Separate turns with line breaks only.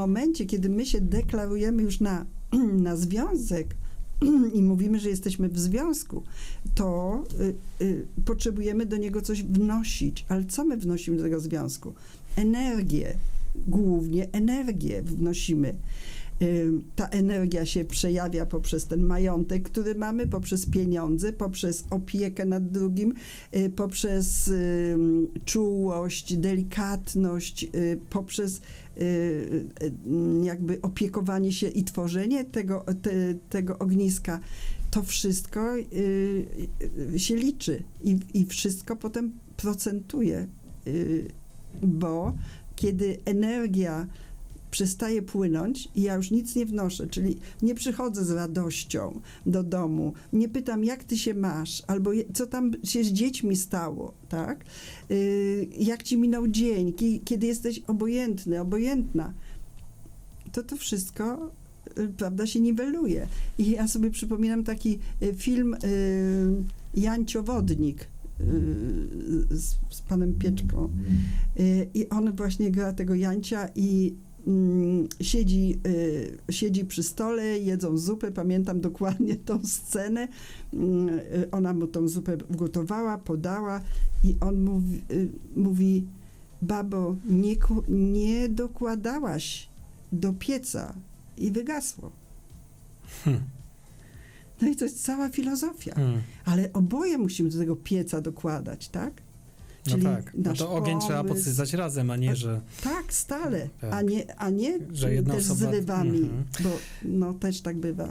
momencie, kiedy my się deklarujemy już na, na związek i mówimy, że jesteśmy w związku, to y, y, potrzebujemy do niego coś wnosić. Ale co my wnosimy do tego związku? Energię. Głównie energię wnosimy. Ta energia się przejawia poprzez ten majątek, który mamy, poprzez pieniądze, poprzez opiekę nad drugim, y, poprzez czułość, delikatność, y, poprzez y, jakby opiekowanie się i tworzenie tego, te, tego ogniska. To wszystko się liczy i, i wszystko potem procentuje, bo kiedy energia przestaje płynąć i ja już nic nie wnoszę, czyli nie przychodzę z radością do domu, nie pytam, jak ty się masz, albo co tam się z dziećmi stało, tak? Y, jak ci minął dzień, ki- kiedy jesteś obojętny, obojętna, to to wszystko, y, prawda, się niweluje. I ja sobie przypominam taki y, film y, Jancio Wodnik, z, z panem Pieczką. I on właśnie gra tego Jancia i siedzi, y, siedzi przy stole, jedzą zupę, pamiętam dokładnie tą scenę. Mm, y, ona mu tą zupę ugotowała, podała i on mówi, y, mówi babo, nie, nie dokładałaś do pieca i wygasło.
Hmm.
No i to jest cała filozofia.
Hmm.
Ale oboje musimy do tego pieca dokładać, tak?
No
Czyli
tak, no
nasz
to ogień trzeba
pomysł-
podsycać razem, a nie, że
Tak, stale,
Tak.
a nie, a nie
Że jedna
też
osoba-
zrywami,
Mhm.
bo no też tak bywa.